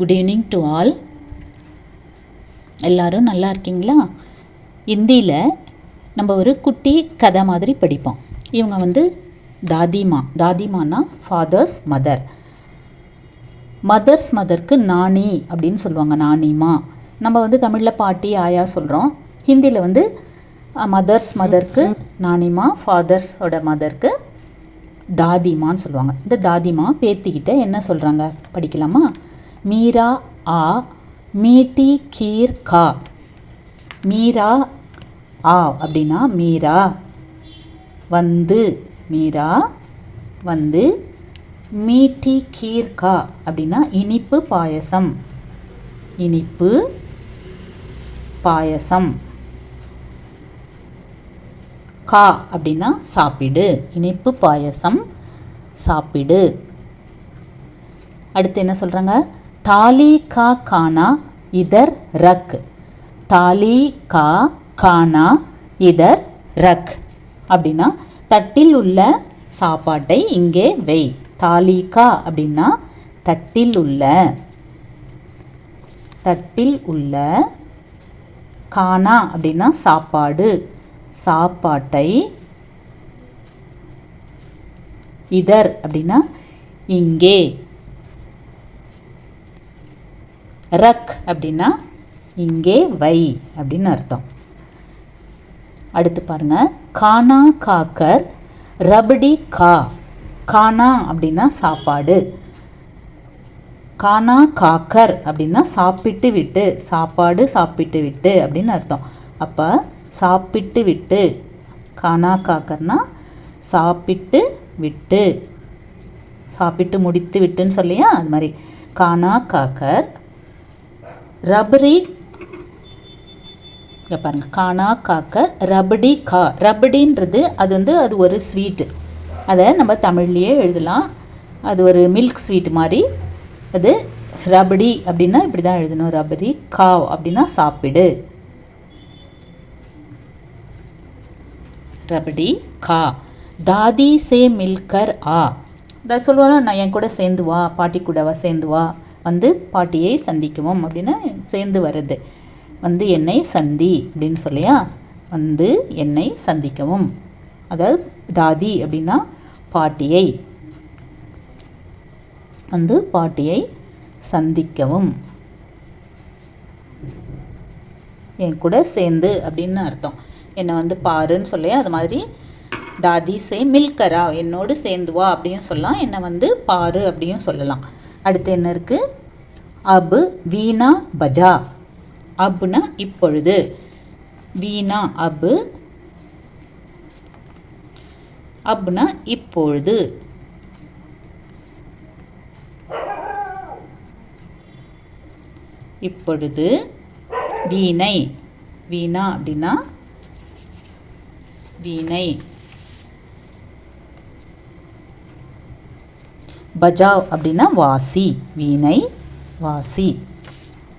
Good evening to all எல்லாரும் நல்லா இருக்கீங்களா? இந்தியில் நம்ம ஒரு குட்டி கதை மாதிரி படிப்போம். இவங்க வந்து தாதிமா. தாதிமானா ஃபாதர்ஸ் மதர் மதர்ஸ் மதருக்கு நாணி அப்படின்னு சொல்லுவாங்க நானிமா. நம்ம வந்து தமிழில் பாட்டி ஆயா சொல்கிறோம் ஹிந்தியில் வந்து மதர்ஸ் மதருக்கு நானிமா ஃபாதர்ஸோட மதருக்கு தாதிமான்னு சொல்லுவாங்க. இந்த தாதிமா பேத்திக்கிட்ட என்ன சொல்கிறாங்க படிக்கலாமா? மீரா ஆ மீட்டி கீர் கா. மீரா ஆ அப்படின்னா மீரா. வந்து மீரா வந்து மீட்டி கீர் கா அப்படின்னா இனிப்பு பாயசம். இனிப்பு பாயசம். கா அப்படின்னா சாப்பிடு. இனிப்பு பாயசம் சாப்பிடு. அடுத்து என்ன சொல்கிறாங்க தாலி கா கானா இதர் ரக். தாலி கா கானா இதர் ரக். அப்படின்னா தட்டில் உள்ள சாப்பாட்டை இங்கே வை. தாலிகா அப்படின்னா தட்டில் உள்ள தட்டில் உள்ள கானா அப்படின்னா சாப்பாடு. சாப்பாட்டை இதர் அப்படின்னா இங்கே. ரக் அப்படின்னா இங்கே வை அப்படின்னு அர்த்தம். அடுத்து பாருங்கள் கானா காக்கர் ரபடி கா. கானா அப்படின்னா சாப்பாடு. கானா காக்கர் அப்படின்னா சாப்பிட்டு விட்டு சாப்பாடு சாப்பிட்டு விட்டு அப்படின்னு அர்த்தம். அப்போ சாப்பிட்டு விட்டு கானா காக்கர்னா சாப்பிட்டு விட்டு சாப்பிட்டு முடித்து விட்டுன்னு சொல்லியா? அது மாதிரி. கானா காக்கர் ரபரி இங்கே பாருங்கள் கானா காக்க ரபடி கா. ரபடின்றது அது வந்து அது ஒரு ஸ்வீட்டு. அதை நம்ம தமிழ்லேயே எழுதலாம். அது ஒரு மில்க் ஸ்வீட் மாதிரி. அது ரபடி அப்படின்னா இப்படி தான் எழுதணும். ரபடி காவ் அப்படின்னா சாப்பிடு. ரபடி கா. தாதி சே மில்கர் ஆ. சொல்லுவாங்க நான் என் கூட சேர்ந்து வா பாட்டி கூடவா சேர்ந்து வா. வந்து பாட்டியை சந்திக்கவும் அப்படின்னு சேர்ந்து வருது. வந்து என்னை சந்தி அப்படின்னு சொல்லியா? வந்து என்னை சந்திக்கவும். அதாவது தாதி அப்படின்னா பாட்டியை. வந்து பாட்டியை சந்திக்கவும். என் கூட சேர்ந்து அப்படின்னு அர்த்தம். என்னை வந்து பாருன்னு சொல்லி அது மாதிரி தாதி சே மில்கரா என்னோடு சேர்ந்து வா அப்படின்னு சொல்லலாம். என்னை வந்து பாரு அப்படியும் சொல்லலாம். அடுத்து என்ன இருக்குது அபு வீணா பஜா. அப்புனா இப்பொழுது. வீணா அபு. அப்னா இப்பொழுது. இப்பொழுது. வீணை. வீணா அப்படின்னா வீணை. பஜாவ் அப்படின்னா வாசி வீணை வாசி.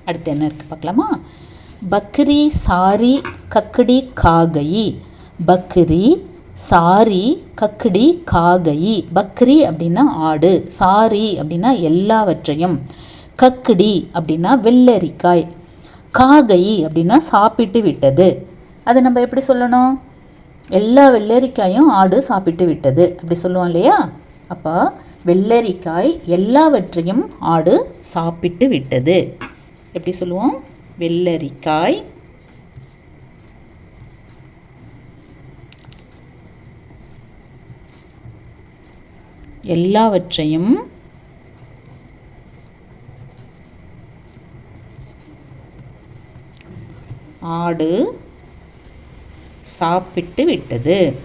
அடுத்து என்ன இருக்குது பார்க்கலாமா? பக்ரி சாரி கக்கடி காகை பக்ரி சாரி கக்கடி காகை பக்ரி அப்படின்னா ஆடு சாரி அப்படின்னா எல்லாவற்றையும். கக்கடி அப்படின்னா வெள்ளரிக்காய். காகை அப்படின்னா சாப்பிட்டு விட்டது. அதை நம்ம எப்படி சொல்லணும்? எல்லா வெள்ளரிக்காயும் ஆடு சாப்பிட்டு விட்டது. அப்படி சொல்லுவோம் இல்லையா? அப்போ வெள்ளரிக்காய் எல்லாவற்றையும் ஆடு சாப்பிட்டு விட்டது. எப்படி சொல்லுவோம்? வெள்ளரிக்காய். எல்லாவற்றையும் ஆடு சாப்பிட்டு விட்டது.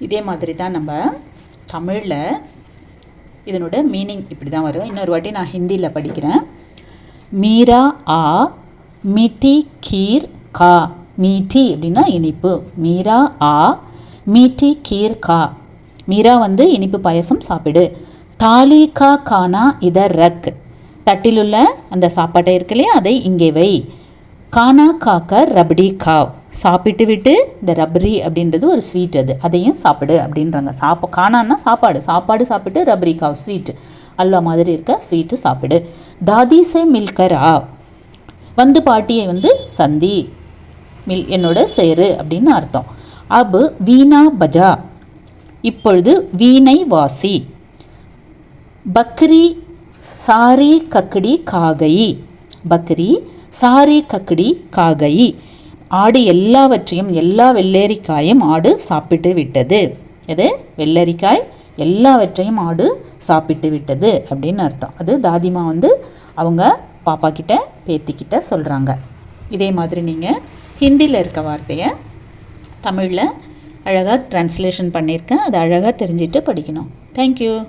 இதே மாதிரி தான் நம்ம தமிழில் இதனோட மீனிங் இப்படி தான் வரும். இன்னொரு வாட்டி நான் ஹிந்தியில் படிக்கிறேன். மீரா ஆ மிட்டி கீர் கா. மீட்டி அப்படின்னா இனிப்பு. மீரா ஆ மீட்டி கீர் கா. மீரா வந்து இனிப்பு பாயசம் சாப்பிடு. தாலி கா கானா இதர் ரக். தட்டிலுள்ள அந்த சாப்பாட்டை இருக்கு இல்லையா? அதை இங்கே வை. கானா காக்க ரபடி காவ் சாப்பிட்டு விட்டு இந்த ரப்ரி அப்படின்றது ஒரு ஸ்வீட் அது. அதையும் சாப்பிடு அப்படின்றாங்க. சாப்ப காணான்னா சாப்பாடு. சாப்பாடு சாப்பிட்டு ரப்ரி காவ் ஸ்வீட் அல்வா மாதிரி இருக்க ஸ்வீட்டு சாப்பிடு. தாதிசே மில்கரா. வந்து பாட்டியை வந்து சந்தி மில் என்னோட சேரு அப்படின்னு அர்த்தம். அப் வீணா பஜா. இப்பொழுது வீணை வாசி. பக்ரி சாரி கக்கடி காகை. பக்ரி சாரி கக்கடி காகை. ஆடு எல்லாவற்றையும் எல்லா வெள்ளரிக்காயும் ஆடு சாப்பிட்டு விட்டது. எது? வெள்ளரிக்காய். எல்லாவற்றையும் ஆடு சாப்பிட்டு விட்டது அப்படின்னு அர்த்தம். அது தாதிமா வந்து அவங்க பாப்பா கிட்ட பேத்திக்கிட்ட சொல்கிறாங்க இதே மாதிரி நீங்கள் ஹிந்தியில் இருக்க வார்த்தையை தமிழில் அழகாக ட்ரான்ஸ்லேஷன் பண்ணியிருக்கேன். அதை அழகாக தெரிஞ்சுட்டு படிக்கணும். தேங்க்யூ